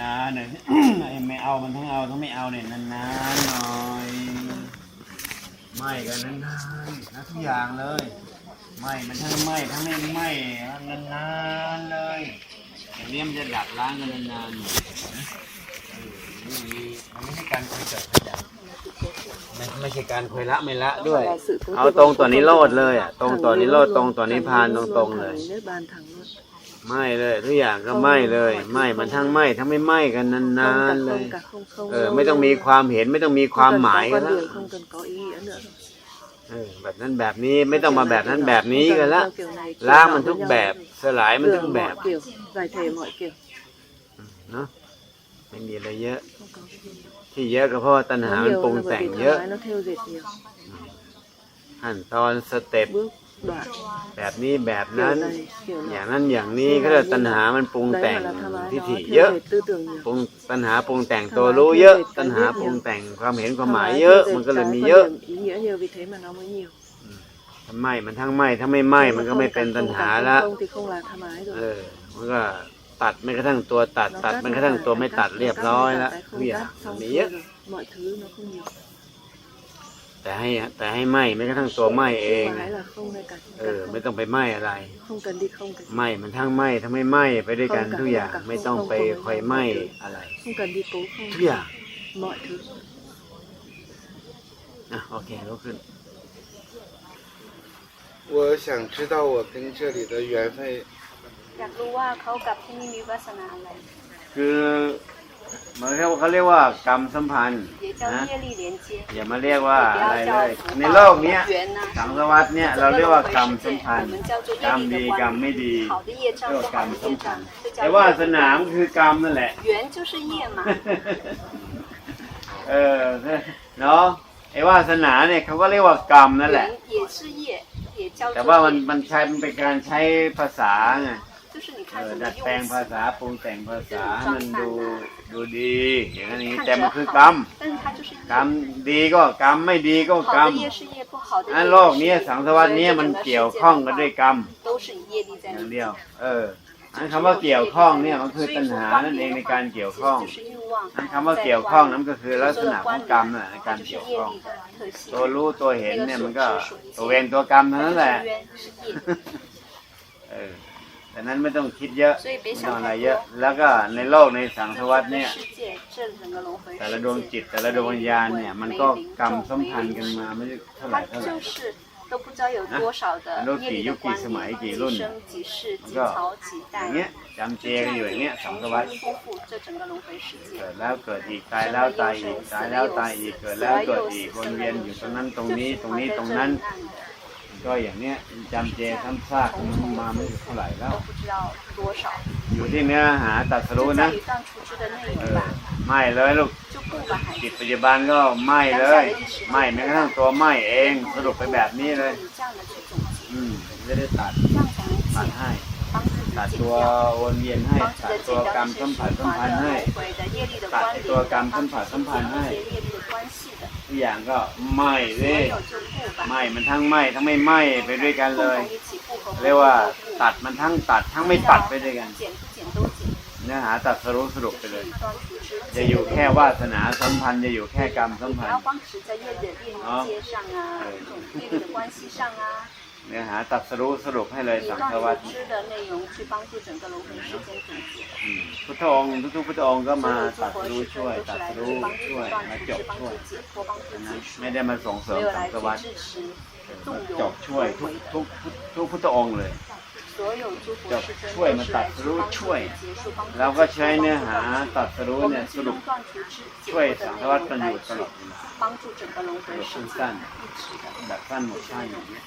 นานๆหน่อย ไอ้ไม่เอามันทั้งเอาทั้งไม่เอาเนี่ยนานๆหน่อยไม่กันนานๆนะทุกอย่างเลยไม่มันทั้งไม่ทั้งไม่ไม่นานๆเลยอย่างนี้มันจะดับล้างกันนานๆอยู่นะเออมันมีมันไม่ใช่การคุยเกิดขยันไม่ไม่ใช่การคุยละไม่ละด้วย เอาตรงตัวนี้โลดเลยอะตรงตัวนี้โลดตรงตัวนี้พานตรงๆเลย nước bàn thẳng luôn ไม่เลยทุกอย่างก็ไม่เลยไม่มันทั้งไม่ทั้งไม่ไม่กันนานๆเลย không cả không không เออ ไม่ต้องมีความเห็นไม่ต้องมีความหมายกัน con แล้ว đường không cần có ý nghĩa nữa rồi เออแบบนั้นแบบนี้ไม่ต้องมาแบบนั้นแบบนี้กันละ Theo kiểu này, kiểu ล้าง nọ มัน với ทุก nhau. แบบสลายมันทุก Đường แบบ mọi kiểu giải thể mọi kiểu เนาะไม่มีอะไรเยอะ không có cái gì. ที่เยอะก็เพราะว่าตัณหา nó มัน nhiều ปรุง là bởi แต่ง vì เยอะ thoải mái nó theo dệt nhiều ขั้นตอนสเต็ป bước đoạn แบบนี้แบบ kiểu นั้น này kiểu อย่า nọ งนั้นอย่างนี้ก็เรียกตัณหามันปรุง đấy แต่ง mà là thoải mái ทิฏ nó ฐิ theo เยอะ dệt tư tưởng nhiều ปรุงตัณหาปรุงแต่งตัวรู้เยอะ ตัณหาปรุงแต่งความเห็นความหมายเยอะ มันก็เลยมีเยอะ ý nghĩa nhiều vì thế mà nó mới nhiều ถ้าไม่มันทั้งไม่ถ้าไม่ไม่มันก็ไม่เป็นตัณหาละ không thì không là thoải mái เอ rồi อมันก็ตัดไม่กระทั่งตัวตัด ตัดมันกระทั่งตัวไม่ตัดเรียบร้อยแล้วทุกอย่างมันมีเยอะ แต่ให้แต่ให้ไหมไม่กระทั่งตัวไหมเอง Phải là không hay cả เออ ไม่ต้องไปไหมอะไร không cần đi không cần ไหมมันทั้งไหมทั้งไม่ไหมไปด้วยกันทุกอย่างไม่ต้องไปคอยไหมอะไร không cần đi cố không ทุกอย่าง mọi thứ อ่ะโอเคลุกขึ้น 我想知道我跟这里的缘分 อยากรู้ว่าเขากับที่นี่มีวาสนาอะไร คือ เหมือนเขาเขาเรียกว่ากรรมสัมพันธ์ 也叫 นะ 业力连接 อย่ามาเรียกว่า 不 อะไร 要 เล 叫 ย 福 ใน 报 โลกเนี้ย 缘呐 สังสวัสเนี่ยเราเรียกว่ากรรมสัมพัน 我 ธ์ 们叫做 กรรม 业力 ดี 的 กรรม 关 ไม่ดี 好的业障 เรียก 不 ว่ากรร 好 ม 的 สัม 业 พัน 障 ธ์ 这叫 แต่ว่า 业 สนามคือกรรมนั่นแหละ 缘就是业嘛 เออเนาะไอ้วาสนาเนี่ยเขาก็เรียกว่ากรรมนั่นแหละ 缘也是业也叫 แต่ว่า 做 มัน 业 มันใช้มันเป็นการใช้ภาษาไง 就是你 เอ 看 อ 怎么 ดัดแปลง 用 ภา 词 ษาปรุงแต่งภาษาให้มันดูดูดีอย่างนั้นอย่างนี้ 看 แต่มัน 着 คือกรรม 好但是它就是 กรรม 业 ดีก็กรรมไม่ดีก็กรร 好 ม 的业是业不好的 อัน 业 โลก 也 เนี้ย 是 สังสารวัตเนี้ยมันเกี่ยวข้องกันด้วยกรรม 都是以业力在 อย่าง 里 เดียว 面 เออ อันคำว่าเกี่ยวข้องเนี่ยมันคือตัณหานั่นเองในการเกี่ยวข้อง 就是欲望 อันคำว่าเกี่ยวข้องนั้นก็คือลักษณะของกรรมน่ะในการเกี่ยวข้อง ตัวรู้ตัวเห็นเนี่ยมันก็ตัวเวรตัวกรรมเท่านั้นแหละ เออ แต่นั้นไม่ต้องคิดเยอะไม่ต้องอะไรเยอะ แล้วก็ในโลกในสังสารวัตเนี่ย แต่ละดวงจิตแต่ละดวงวิญญาณเนี่ยมันก็กรรมสัมพันธ์กันมาไม่ได้เท่าไหร่ 它 เท่าไหร่ 就是都不知道有多少的业力的关联，几生几世几朝几 อย่า 代 ง，เงี้ยจำเจกันอยู่อย่างเงี้ยสังสารวัต 重复这整个轮回世界 เกิ。ดแล้วเกิดอีกตายแล้วตายอีกตายแล้วตายอีกเกิดแล้วเกิดอีกวนเวียนอยู่ตรงนั้นตรงนี้ตรงนี้ตรงนั้น ก็อย่างเนี้ยจำเจท่านซากมันมาไม่เท่าไหร่แล้ว อยู่ที่เนื้อหาตัดสรู้นะไม่เลยลูกจิตปัจจุบันก็ไม่เลยไม่แม้กระทั่งตัวไม่เองสรุปไปแบบนี้เลย อืมจะได้ตัดตัดให้ตัดตัววนเวียนให้ตัดตัวกรรมสัมผัสสัมพันธ์ให้ตัดตัวกรรมสัมผัสสัมพันธ์ให้ กอย่างก็ไหม้เว้ยไหม้มันทั้งไหม้ทั้งไม่ไหม้ไปด้วยกันเลย เรียกว่าตัดมันทั้งตัดทั้งไม่ตัดไปด้วยกัน เนื้อหาตัดสรุปสรุปไปเลย จะอยู่แค่วาสนาสัมพันธ์จะอยู่แค่กรรมสัมพันธ์ 光只在业力的链接上啊，这种业力的关系上啊， เนื้อหาตัดสรุปสรุปให้เลย 以 สัง 断 สวัต 除之的内容去帮助整个轮回世间总结。 อืมพุทธองค์ทุกๆพุทธองค์ก็ 所 มา 有诸 ตัด 佛 รู้ 世 ช่วย 尊都 ตั 是 ด 来 รู้ 自帮 ช่วย 助断 มา 除 จ 之 บ 帮 ช่วย 助解脱，帮助 นะ 解 ไม่ได้มาส่งเสริ 没 ม 有 สัง 来 สวัต 去支持纵 จ 容 บช่วย 轮 ทุก 回的 ทุกทุกพุทธองค์เลย จะช่วยมาตัดรู้ช่วย เราก็ใช้เนื้อหาตัดรู้เนี่ยสรุปช่วยสังวัตประโยชน์ตลอดสั้นๆดับสั้นหมดใช่อย่างนี้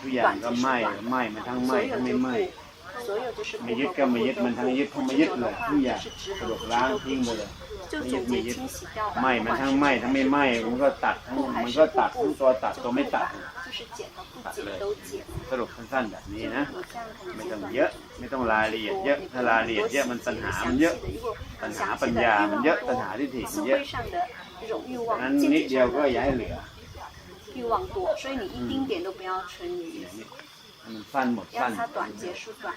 ทุกอย่างก็ไหม้ไหม้มันทั้งไหม้ทั้งไม่ไหม้ไม่ยึดก็ไม่ยึดมันทั้งยึดทั้งไม่ยึดเลยทุกอย่างสรุปล้างทิ้งไปเลยไม่ยึดไม่ยึดไหม้มันทั้งไหม้ทั้งไม่ไหม้มันก็ตัดทั้งมันก็ตัดทั้งตัวตัดตัวไม่ตัด 吧，就是减和不减都减， สรุปสั้นๆแบบนี้นะ 我这样很 ไม่ 简 ต้อง 短。 เยอะ ไม่ต้องรายละเอียดเยอะ ถ้ารายละเอียดเยอะมันปัญหามันเยอะ ปัญหาปัญญามันเยอะ ปัญหาที่ถิมัน 思 เยอะ 维上的这种欲 ดังนั้น 望、见 นิด 解 เดียว 上 ก็อย่าให้เห 的 ลือ 欲望多，所以你一丁点都不要存于， มันสั้นหมดสั้น 要它短结束短。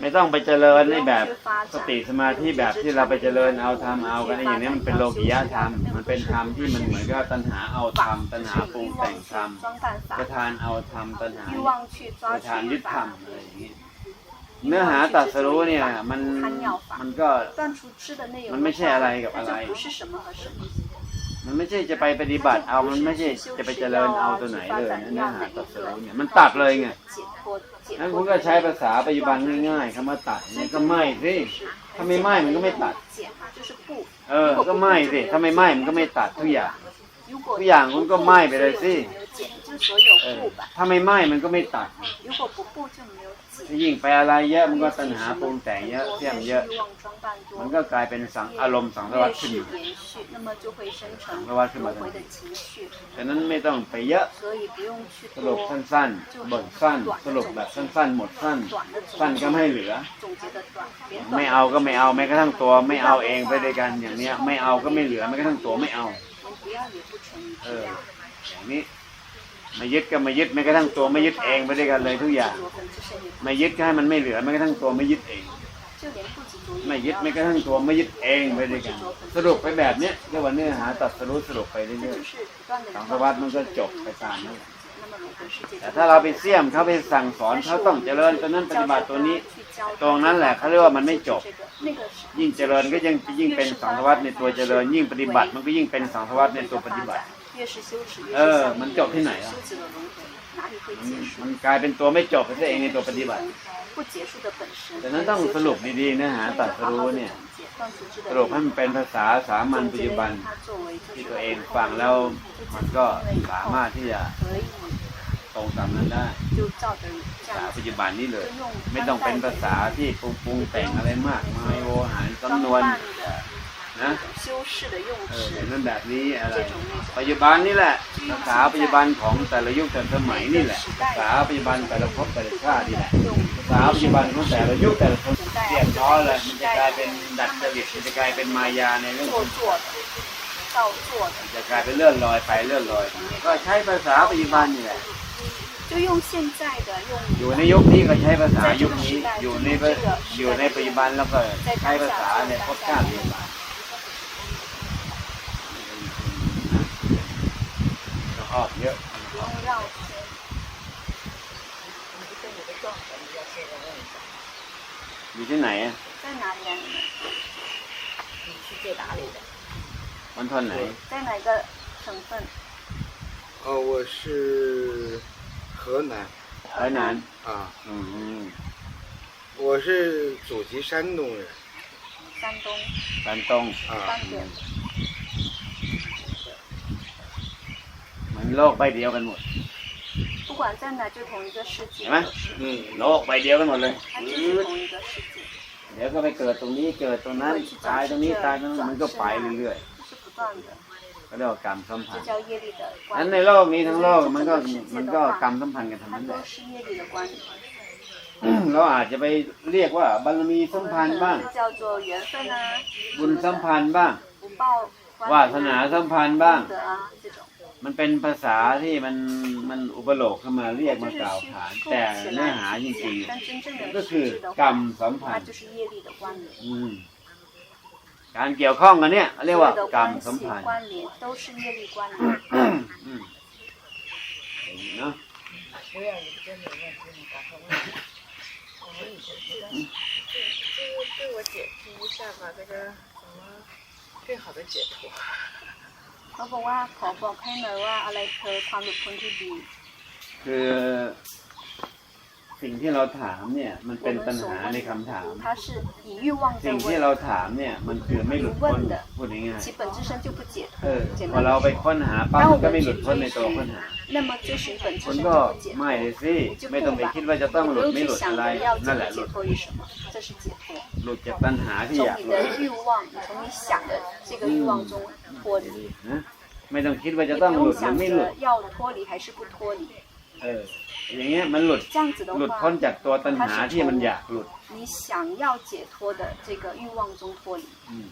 ไม่ต้องไปเจริญในแบบสติสมาธิแบบที่เราไปเจริญเอาทำเอากันอย่างนี้มันเป็นโลกิยะธรรม มันเป็นธรรมที่มันเหมือนกับตัณหาเอาธรรมตัณหาปรุงแต่งธรรมประทานเอาธรรมตัณหาประทานยึดธรรมอะไรอย่างนี้เนื้อหาตัดสรู้เนี่ยมันมันก็มันไม่ใช่อะไรกับอะไร มันไม่ใช่จะไปปฏิบัติเอามันไม่ใช่จะไปเจริญเอาตัวไหนเลยเนื้อหาตัดสรู้เนี่ยมันตัดเลยไง นั้นคุณก็ใช้ภาษาปัจจุบันง่ายๆคำว่าตัดมันก็ไม่สิถ้าไม่ไหม้มันก็ไม่ตัด เออ ก็ไม่สิถ้าไม่ไหม้มันก็ไม่ตัดทุกอย่างทุกอย่างคุณก็ไหม้ไปเลยสิถ้าไม่ไหม้มันก็ไม่ตัด ยิ่งไปอะไรเยอะมันก็ตัณหาปรุงแต่งเยอะเสี่ยมเยอะ มันก็กลายเป็นสังอารมณ์สังสารวัตขึ้นสังสารวัตขึ้นมาดังนั้นไม่ต้องไปเยอะสรุปสั้นๆบ่สั้น สรุปแบบสั้นๆ หมดสั้น สั้นก็ไม่เหลือ ไม่เอาก็ไม่เอาแม้กระทั่งตัวไม่เอาเองไปด้วยกันอย่างเนี้ย ไม่เอาก็ไม่เหลือแม้กระทั่งตัวไม่เอาเอออย่างนี้ ไม่ยึดก็ไม่ยึดแม้กระทั่งตัวไม่ยึดเองไม่ได้กันเลยทุกอย่าง ไม่ยึดก็ให้มันไม่เหลือแม้กระทั่งตัวไม่ยึดเอง ไม่ยึดแม้กระทั่งตัวไม่ยึดเองไม่ได้กัน สรุปไปแบบเนี้ยเรียกว่าเนื้อหาตัดสรุปสรุปไปเรื่อยๆสังสวัสดิ์มันก็จบไปตามนั้นแต่ถ้าเราไปเสี่ยมเขาไปสั่งสอนเขาต้องเจริญตัวนั้นปฏิบัติตัวนี้ ตรงนั้นแหละเขาเรียกว่ามันไม่จบ ยิ่งเจริญก็ยิ่งยิ่งเป็นสังสวัสดิ์ในตัวเจริญ ยิ่งปฏิบัติมันก็ยิ่งเป็นสังสวัสดในตัวปฏิบัติ 越是修持越 เอ 是 อ 向 มัน 内 จบที่ไหนอ่ะ 修持的轮回哪里会 มัน 结束 มันกลายเป็นตัวไม่จบไปซะเองในตัวปฏิบัติ 不结束的本身 ดังนั้นต้องสรุปดีๆเนื้อหาตัดสรู้เนี่ย สรุปให้มันเป็นภาษาสามัญปัจจุบัน ที่ตัวเองฟังแล้วมันก็สามารถที่จะ 可以 ตรงตามนั้นได้ 就照着这 ภาษา 样 ปัจจุบันนี้เลย 就用 ไม่ต้องเป็นภาษาที่ปรุงปรุงแต่งอะไรมากมายโวหาร 装 สำนวน 扮的 นะเนั่นแบบนี้อะไรปัจจุบันนี่แหละภาษาปัจจุบันของแต่ละยุคแต่ละสมัยนี่แหละภาษาปัจจุบันแต่ละภพแต่ละชาตินี่แหละภาษาปัจจุบันของแต่ละยุคแต่ละคนเรียบร้อยเลยมันจะกลายเป็นดัดจริตมันจะกลายเป็นมายาในเรื่องจะกลายเป็นเลื่อนลอยไปเลื่อนลอย ก็ใช้ภาษาปัจจุบันนี่แหละอยู่ในยุคนี้ก็ใช้ภาษายุคนี้ อยู่ในอยู่ในปัจจุบันแล้วก็ใช้ภาษาในภพชาติ 啊，你。你不用绕，你不是你的重点，你要先问一下。你在哪呀？在哪里呀？你是在哪里的？文川哪？在哪个省份？哦，我是河南。河南。啊。嗯嗯。我是祖籍山东人。山东。山东。啊。山东。 โลกใบเดียวกันหมด 不管在哪，就同一个世界。 เห็นไหม 嗯， โลกใบเดียวกันหมดเลย 它就是同一个世界， เดี๋ยวก็ไปเกิดตรงนี้เกิดตรงนั้นตายตรงนี้ตายตรงนั้นมันก็ไปเรื่อย 是不断的， ๆก็เรียกว่ากรรมสัมพั 这 นธ์ 叫业力的 นั้น 关 ใน 联。 โลกนี้ทั้งโลกมันก็มันก็กรรมสัมพันธ์กันทั้ง 它 นั้นแห 都 ละ 是业力的关联， เราอาจจะไปเรียกว่าบารมีสัมพันธ์บ้าง 就叫做缘分啊， บุญสัมพันธ์บ้าง 福报 วา 关 ส 联 นา 啊， สัมพันธ์บ้าง 功德啊这种。 มันเป็นภาษาที่มันมันอุปโลกเข้ามาเรียกมา 就是 กล่าว 虚 ขาน 构 แต่ 起 เนื้อ 来 หาจริง 但真正的 ๆก็คื 实 อ 质的 กรรม 话， สัมพั 它 นธ์ 就是业力的关联。 อืมการเกี่ยวข้องกันเนี่ยเรียก 所 ว่า 有的 กรรม 关 สัม 系 พันธ์ 关联都是业力关联。 อืมเนาะ 就是对我解释一下吧，这个怎么更好的解脱？ เขาบอกว่าขอบอกให้หน่อยว่าอะไรเธอความหลุดพ้นที่ดี คือ สิ่งที่เราถามเนี่ยมันเป็นปัญหาในคำถาม สิ่งที่เราถามเนี่ยมันคือไม่หลุดพ้นพูดง่ายๆเออพอเราไปค้นหาปั๊บก็ไม่หลุดพ้นในตัวค้นหาคนก็ไม่เลยสิไม่ต้องไปคิดว่าจะต้องหลุดไม่หลุดอะไรนั่นแหละหลุดหลุดจากปัญหาที่อยากหลุดไม่ต้องคิดว่าจะต้องหลุดหรือไม่หลุด 着要脱离还是不脱离。 เออ อย่างเงี้ยมันหลุด 这样子的 หลุดพ้น 话， จากตัวตัณหาที่มันอยากหลุด 你想要解脱的这个欲望中脱离。 อืม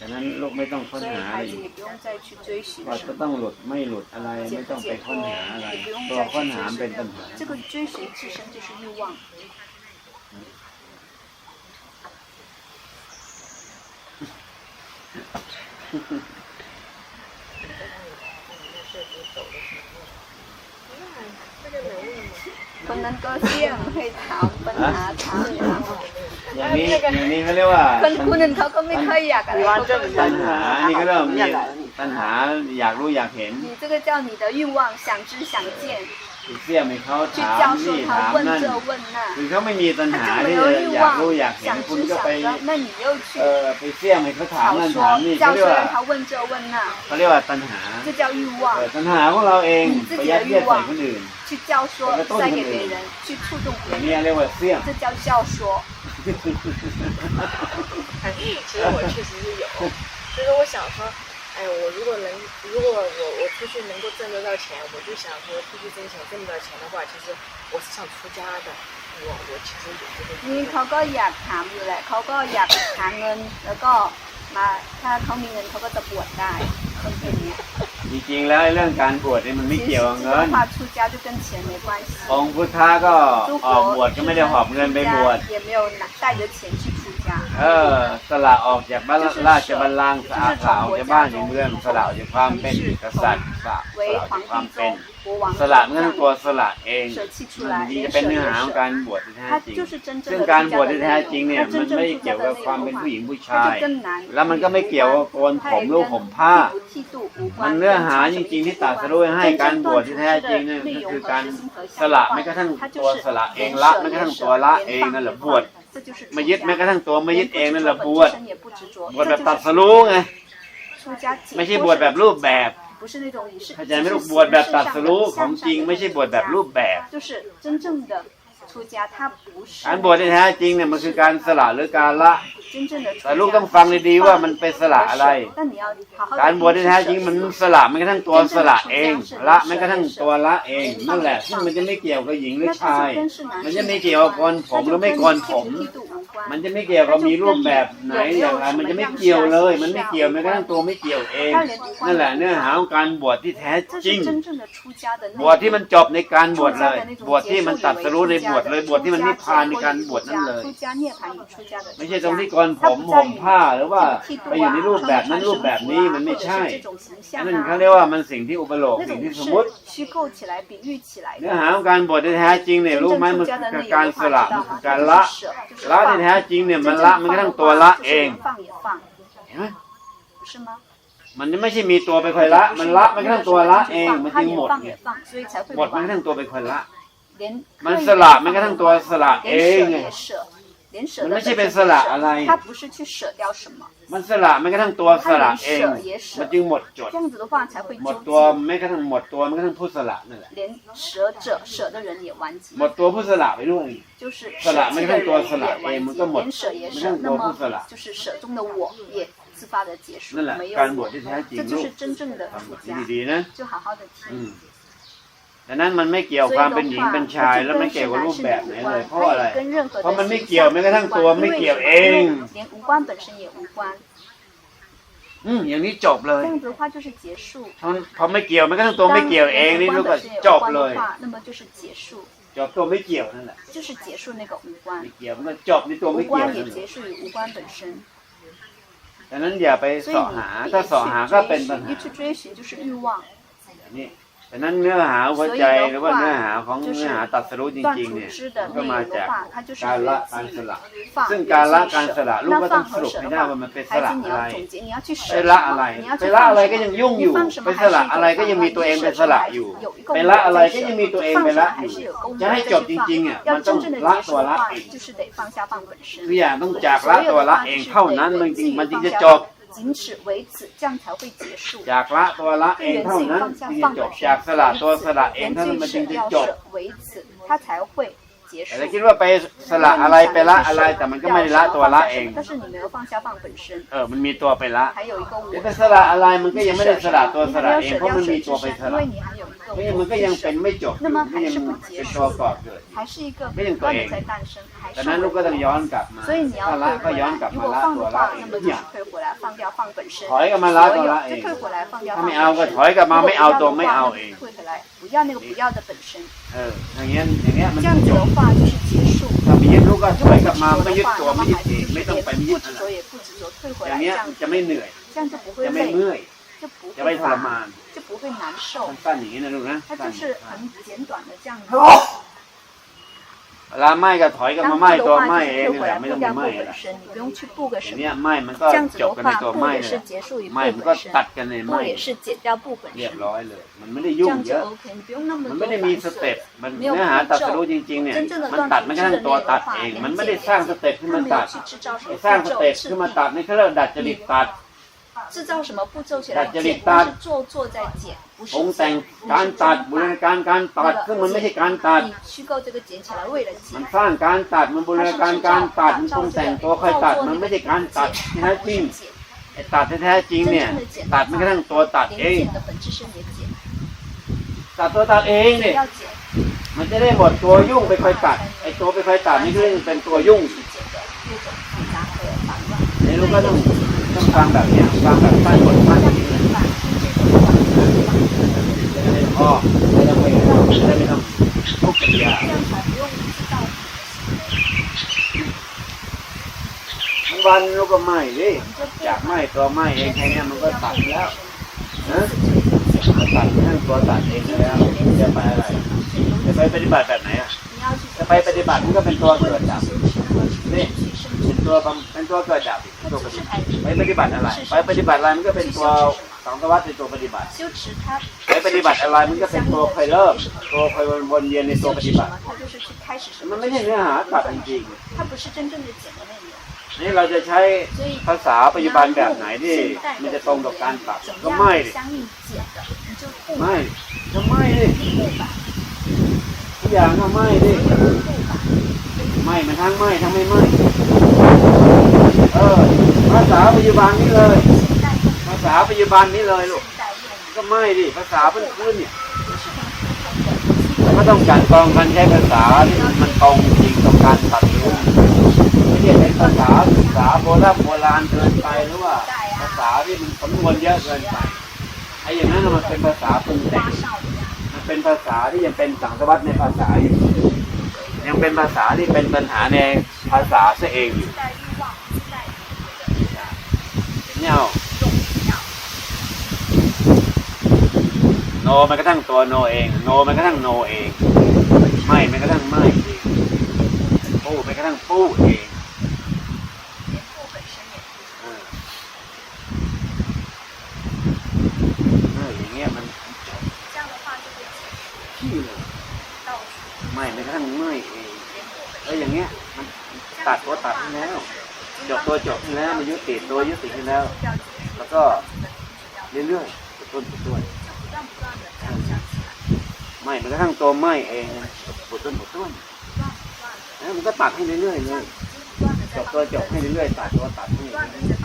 ฉะ ฉะนั้นลูกไม่ต้องค้น 所以 หาอะไร 孩子 อีก 也不用再去追寻 ว่า 什 จะ 么 ต้องหลุดไม่หลุดอะไร 解 ไม่ 不 ต้องไป 解 ค้น 脱， หาอะไร 也不用 ตัว 再 ค้น 去 หาเป็น 追 ปัญ 寻 หา 这个追寻自身就是欲望。 คนนั้นก็เสี่ยงให้ถามปัญหาถามถาม อย่างนี้อย่างนี้เขาเรียกว่า คนคนอื่นเขาก็ไม่ค่อยอยากอะไรเขาก็ ตัณหานี่ก็เริ่มมีตัณหาอยากรู้อยากเห็น 你这个叫你的欲望，想知想见， อีก เสี่ยมให้เขา 去 ถาม 教授 นี่ 他 ถาม 问 นั่น 这问那， คือเขาไม่มีตัณ 他 หา 就没 ที่ 有 จะ 欲 อยาก 望 รู้อยากเห็น 想 คุณ 知 ก็ 想 ไป 着，那你又去 เออไปเสี่ยมให้เขาถาม 吵 นั่น 说 ถามนี่เขา 教 เรียก 授 ว่า 让他问这问那， เขาเรียกว่าตัณหา 这叫欲 เอ 望 อ。ตัณหาของเราเอง 你自 ไป 己 ยั 的 ดเยียด 欲 ใส่ 望 คนอื่น 去教说塞给别人，去触动别 อย่างนี้ 人， เรียกว่าเสี่ยม 这叫教说。哎，其实我确实是有，就是我想说， 哎，我如果能，如果我我出去能够挣得到钱，我就想说出去挣钱，挣不到钱的话，其实我是想出家的。我我其实有这个欲 นี่ 望。 เขาก็อยากถามอยู่แหละเขาก็อยากหาเงิน แล้วก็มาถ้าเขามีเงินเขาก็จะบวชได้คนเป็นเนี้ย จริงๆแล้วไอ้เรื่องการบวชนี่มันไม่ 其实 เกี่ยวกับ 这 เงิน 个话出家就跟钱没关系。 องค์พุทธะก็ออกบวชก็ไม่ได้หอบเงินไปบวช 也没有拿带着钱去出家。 เออ สละออกจากบ้านราชบัลลังก์สะอาดสะอาดจากบ้านจากเมืองสละออกจากความเป็นกษัตริย์สละส 为 ละออก 皇 จากความ 帝 เป็น 中国王 สละเงื่อนตัวสละเอง 舍弃出 มัน 来， ดี 连 จะ 舍 เป็นเนื้อ 也 หาของ 舍 การบวชที่แท้ 它 จริง 就是真正 ซึ่ง 的 การ 出 บวช 家的 ที่ 内 แท้จริง 容。 เนี่ย 它 มัน 真正 ไม่ 出 เกี่ 家 ยว 的 กับ 内 ความ 容 เป็น 的 ผู้หญิง 话， ผู้ 它 ชาย 就跟男 แล้วมันก็ไม่เกี่ยวกับโกนผมหรือห่มผ้า 不剃度无 มัน 关， เนื้อห หาจริงๆที่ตัดสู้ให้การบวชที่แท้จริงนี่ก็คือการสละไม่กระทั่งตัวสละเองละไม่กระทั่งตัวละเองนั่นแหละบวชไม่ยึดแม้กระทั่งตัวไม่ยึดเองนั่นแหละบวชบวชแบบตัดสู้ไงไม่ใช่บวชแบบรูปแบบเข้าใจไม่รู้บวชแบบตัดสู้ของจริง ไม่ใช่บวชแบบรูปแบบการบวชที่แท้จริงเนี่ยมันคือการสละหรือการละ แต่ลูกต้องฟังดีๆว่ามันเป็นสละอะไร การบวชแท้จริงมันสละไม่กระทั่งตัวสละเอง ละไม่กระทั่งตัวละเองนั่นแหละซึ่งมันจะไม่เกี่ยวกับหญิงหรือชาย มันจะไม่เกี่ยวกับกรผมหรือไม่กรผม มันจะไม่เกี่ยวกับมีรูปแบบไหนอย่างไรมันจะไม่เกี่ยวเลย มันไม่เกี่ยวแม้กระทั่งตัวไม่เกี่ยวเองนั่นแหละเนื้อหาของการบวชที่แท้จริงบวชที่มันจบในการบวชเลย บวชที่มันตัดสรู้ในบวชเลยบวชที่มันนิพพานในการบวชนั่นเลย ไม่ใช่ตรงที่ก่อนผมห่มผ้าหรือว่าไปอยู่ในรูปแบบนั้นรูปแบบนี้มันไม่ใช่นั่นเขาเรียกว่ามันสิ่งที่อุปโลกสิ่งที่สมมติ 虚构起来、比喻起来 เนื้อ 的。 หาของการบวชที่แท้จริงเนี่ยรู้ไหมมันคือการสละมันคือการละ ละที่แท้จริงเนี่ยมันละมันก็ทั้งตัวละเอง 放也放， เห็นไหม 不是吗？ มันไม่ใช่มีตัวไปคอยละ มันละมันก็ทั้งตัวละเอง มัน 它 จึง 也 หมด 放 ไง 也放，所以才会 หมดมันก็ทั้งตัวไปคอยละ 连 มันสละมันก็ทั้งตัวสละเอ 连 ง 舍 ไง 连舍得本身不舍，他不是去舍掉什么。没，没跟他多舍了，舍也舍，这样子的话才会纠结。没，没跟，没跟舍，连舍者舍的人也顽疾。不舍了，就是舍了，多，也没跟。连舍也舍，那么就是舍中的我也自发的结束，没有。这就是真正的出家，就好好的。嗯 ดังนั้นมันไม่เกี่ยวความเป็นหญิงเป็นชายแล้วไม่เกี่ยวกับรูปแบบไหนเลยเพราะอะไรเพราะมันไม่เกี่ยวแม้กระทั่งตัวไม่เกี่ยวเองอืมอย่างนี้จบเลยเพอไม่เกี่ยวแม้กระทั่งตัวไม่เกี่ยวเองนี่รู้ก็จบเลยจบตัวไม่เกี่ยวนั่นแหละไม่เกี่ยวมันก็จบในตัวไม่เกี่ยวนั่นแหละดังนั้นอย่าไปสอหาถ้าสอหาก็เป็นปัญหานี่ ฉะนั้นเนื้อหาหัวใจหรือว่าเนื้อหาของเนื้อหาตัดสรู้จริงๆเนี่ยก็มาจากการละการสละซึ่งการละการสละลูกก็ต้องสรุปให้ได้ว่ามันเป็นสละอะไรไปละอะไรไปละอะไรก็ยังยุ่งอยู่ไปสละอะไรก็ยังมีตัวเองเป็นสละอยู่ไปละอะไรก็ยังมีตัวเองเป็นละอยู่จะให้จบจริงๆเนี่ยมันต้องละตัวละเองวิญญาณต้องจากละตัวละเองเท่านั้นมันจริงมันจริงจะจบ 仅此为此，这样才会结束。 จากละตัวละเองเท่านั้นจึงจะจบจากสละตัวสละเองเท่านั้นมันจึงจะจบ 为此，它才会结束 แต่。ถ้าคิดว่าไปสละอะไรไปละอะไร แต่มันก็ไม่ได้ละตัวละเอง 但是你没有放下放本身， เออมันมีตัวไปละ 还有一个我 เดี๋ยวไปสละอะไรมันก็ยังไม่ได้สละตัวสละเองเพราะมันมีตัวไปส 因 ละ 为你还有一个 个 นี่ 我 มันก็ยังเป็นไม่จบ 那么 ก็ 还 ยัง 是不 เป็ 结 น 束 ตัวก่อเกิด 还是一个没人不断的对在诞生，还 ดัง 是 นั้นลูกก็ต้องย้อนกลับมา 所以你要 ถ้าละ 退 ก็ 回 ย้อน 来 กลับ。如 มา 果 ละ 放 ตัว 的 ละ 话， เอง 那么 ทุก 就 อย่าง 退回来，放掉放本身。 ถอยกลับมาละ 所 ตัว 有 ละเอ 就 ง 退回来，放掉 ถ้า 放 ไม่เอาก็ 本 ถอยกลับ 身。 มา 如果 ไม่ 不 เอา 要 ตัว 的 ไม่ 话， เอา 那 เอง 就退回来，不要那个不要的本身。 เอออย่างเงี้ยอย่างเงี้ยมัน 这样子 จ 的 บ 话就是结束。 ถ้าไปยึดลูกก็ถ 如 อย 果 กลับมา 不 ไม่ 执 ยึด 着的 ตัว 话， ไม่ 那 ยึด 么 เอง 还 ไม่ 是 ต้องไป 也 ไม่ยึด 不 อะไร 执着也不执着，退回 อย่าง 来， เงี้ย 这样 จะไม่เหนื่อย 这样就不会 จะไม่ 累， เมื่อย 就不 จะไม่ 会 ทร 烦 มาน 就不 会难受。 สั้นๆอย่างนี้นะลูกนะ 它 สั้ 就是 น 很简短的这样子。 เวลาไหม้ก็ถอยกลับ 然 มา 后 ไหม้ 的 ตัว 话 ไหม้ 就是 เอง 退 นี่ 回 แหละ 来 ไม่ 不 ต้องไป 掉 ไหม้ 不 อะไร 本身，你不用去不个 อ 什 ย่าง 么 เนี้。ยไหม้มันก็ 这样子 จ 的 บกันใน 话， ตัว 不 ไหม้ 也 เลย 是结束于 ไหม้ 不 มัน 本 ก็ 身， ตัดกันในไห 不 ม้ 也是减掉不本 เรียบ 身。 ร้อยเลย มันไม่ได้ 这 ยุ่ง 样 เย 就 อะ OK，你不用那么 มัน 多 ไม่ได้มีส 繁 เต็ป 琐。 มัน 没有 เนื้อหา 步骤 ตัดสรู้จริงๆเนี่ย 真正的 มัน 断 ตัด 除 มัน 知 ก็ทั้ง 的 ตัว 内容 ตัด 的话 เอง 连 มันไม่ 接 ได้สร้างสเต็ปขึ้น 它 มา 没 ตั 有 ด 去制造什 ไป 么 สร้าง 步 ส 骤 เต็ป 制 ขึ้นมา 定 ตัดนี่เขาเรียกว่าดัดจริตตัด 制造什么步骤起大来剪，家里大不是做做在剪，不是 ปรุงแต่ง 剪，不 การ 是 ตัด 剪 บูรณาการการตัดซึ่งมันไม่ใช่การตัด 你虚构这个剪起来为了 มัน 剪， สร้างการตัดมันบูรณาการการตัดมันปรุงแต่งตัวค่อยตัดมันไม่ใช่การตัดที่แท้จริง 剪。 ไอ้ตัดที่แท้จริงเนี่ย ตัดมันก็ทั้งตัวตัดเอง 连剪的本质是你的剪， ตัดตัวตัดเองเนี่ย 要剪 มันจะได้หมดตัวยุ่งไปคอยตัดไอ้ตัวไปคอยตัดนี่คือเป็นตัวยุ่ง 去剪的那种复杂和繁乱。 นี่ลูกก็ต้อง ต้องฟังแบบเนี้ยฟังแบบฟังบทฟังนี้ก็ไม่ต้องไม่ต้องทุกข์ยาวันลูกก็ไม่ดิจากไม่ตัวไม่เองแค่นี้มันก็ตัดแล้วนะตัดแค่ตัวตัดเองแล้วจะไปอะไรจะไปปฏิบัติแบบไหนอะจะไปปฏิบัติมันก็เป็นตัวเกิดดับนี่ เป็นตัวเป็นตัวเกิดดับตัวปฏิบัติไม่ปฏิบัติอะไรไปปฏิบัติอะไรมันก็เป็นตัวสังสวัตเป็นตัวปฏิบัติไปปฏิบัติอะไรมันก็เป็นตัวคอยเริ่มตัวคอยวนเวียนในตัวปฏิบัติมันไม่ใช่เนื้อหาตัดจริงนี่เราจะใช้ภาษาปัจจุบันแบบไหนที่มันจะตรงกับการตัดก็ไม่ดิไม่ก็ไม่ดิทุกอย่างก็ไม่ดิ ไม่มันทั้งไม่ทั้งไม่ไหมเออภาษาปัจจุบันนี้เลย ภาษาปัจจุบันนี้เลยลูกก็ไม่ดิภาษาเพื่อนเพื่อนเนี่ยก็ต้องการกองกันใช้ภาษาที่มันตรงจริงกับการตัดรู้ไม่ใช่ใช้ภาษาภาษาโบราณโบราณเกินไปหรือว่า ภาษาที่มันสำนวนเยอะเกินไปไอ้อย่างนั้นมันเป็นภาษาปรุงแต่งมันเป็นภาษาที่ยังเป็นสังสวัสดในภาษาอยู่ ยังเป็นภาษาที่เป็นปัญหาในภาษาซะเองอยู่เนี่ยโนมันก็ทั้งตัวโนเอง โนมันก็ทั้งโนเอง ไม่มันก็ทั้งไม่เองปูมันก็ทั้งปูเอง ตัวจบแล้วมายุติตัวยุติขึ้นแล้ว แล้วก็เรื่อยๆต้นด้วไม่มันกระทั่งตัวไม่เองปวดต้นปวดต้นนะมันก็ตัดให้เรื่อยๆเลยจบตัวจบให้เรื่อยๆตัดตัวตัดให้เรื่อย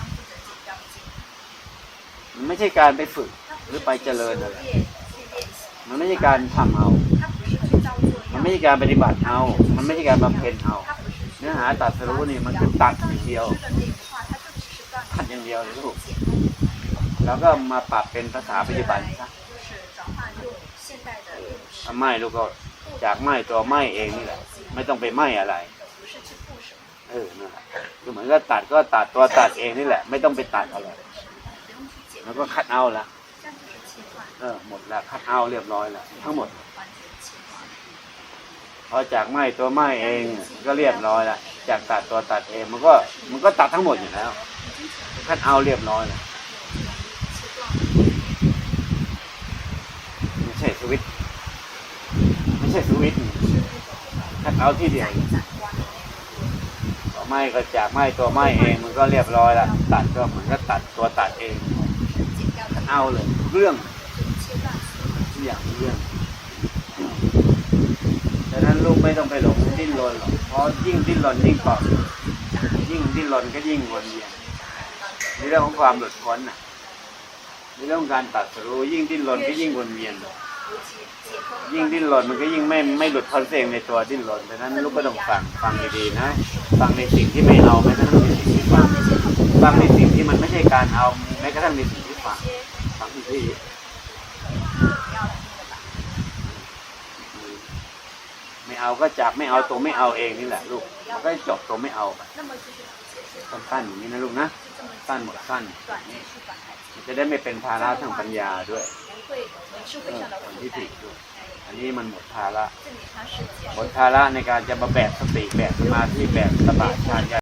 มันไม่ใช่การไปฝึกหรือไปเจริญอะไรมันไม่ใช่การทำเอา มันไม่ใช่การปฏิบัติเอา มันไม่ใช่การบำเพ็ญเอา เนื้อหาตัดสรู้นี่มันคือตัดอย่างเดียวตัดอย่างเดียวเลยลูกแล้วก็มาปรับเป็นภาษาปัจจุบันนะไม่ลูกก็จากไม่ตัวไม่เองนี่แหละ ไม่ต้องไปไม่อะไรเออนั่นแหละคือเหมือนก็ตัดก็ตัดตัวตัดเองนี่แหละ ไม่ต้องไปตัดอะไรแล้วก็คัดเอาละเออหมดละคัดเอาเรียบร้อยละทั้งหมด พอจากไหมตัวไหมเองก็เรียบร้อยละจากตัดตัวตัดเองมันก็มันก็ตัดทั้งหมดอยู่แล้วคัดเอาเรียบร้อยล้วไม่ใช่สวิตไม่ใช่สวิตช์นี่คัดเอาที่เดียวตัวไหมก็จากไหมตัวไหมเองมันก็เรียบร้อยละตัดก็เหมือนก็ตัดตัวตัดเองเอาเลยเรื่องทุกอย่างเรื่อง นั้นลูกไม่ต้องไปหลงดิ้นรนหรอกเพราะยิ่งดิ้นรนยิ่งเปล่ายิ่งดิ้นรนก็ยิ่งวนเวียนในเรื่องของความหลุดพ้นน่ะในเรื่องของการตัดสู้ยิ่งดิ้นรนก็ยิ่งวนเวียน越ยิ่งดิ้นรนมันก็ยิ่งไม่ไม่หลุดพ้นเองในตัวดิ้นรนดังนั้นลูกก็ต้องฟังฟังดีๆนะ ฟังในสิ่งที่ไม่เอาแม้กระทั่งในสิ่งที่ฟังฟังในสิ่งที่มันไม่ใช่การเอาแม้กระทั่งในสิ่งที่ฟังฟังที่ไม่ เอาก็จากไม่เอาตัวไม่เอาเองนี่แหละลูกมันก็จบตัวไม่เอาไปสั้นๆอย่างนี้นะลูกนะสั้นหมดสั้นจะได้ไม่เป็นภาระทางปัญญาด้วยออคนที่ผิดด้วยอันนี้มันหมดภาระหมดภาระในการจะมาแบกสติแบกสมาธิแบกสบายชาญญา